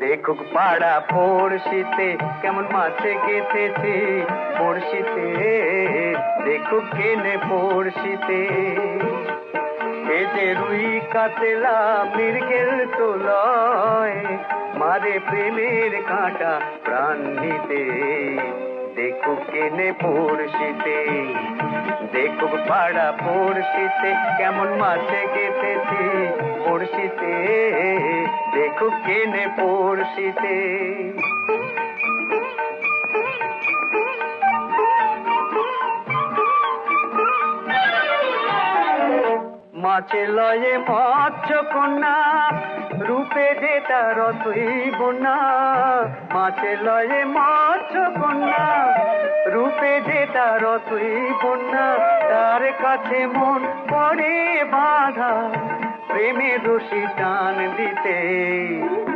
দেখুক পাড়া পড়শিতে কেমন মাছে গেথেছি। পড়শিতে, দেখুক কেনে পড়শিতে। এ যে রুই কাতলা মৃগেল তোলয়, মারে প্রেমের কাঁটা প্রাণ নিতে। দেখুক কেনে পড়শিতে, দেখুক পাড়া পড়শিতে কেমন মাছে গেতেছি দেখুক কেনে পড়শিতে। মাছে লয়ে মৎস্য কন্যা রূপে যে তার বন্যা মাছে লয়ে মৎস্য কন্যা রূপে যে তার বন্যা তার কাছে মন পড়ে में दोषी जान दीते।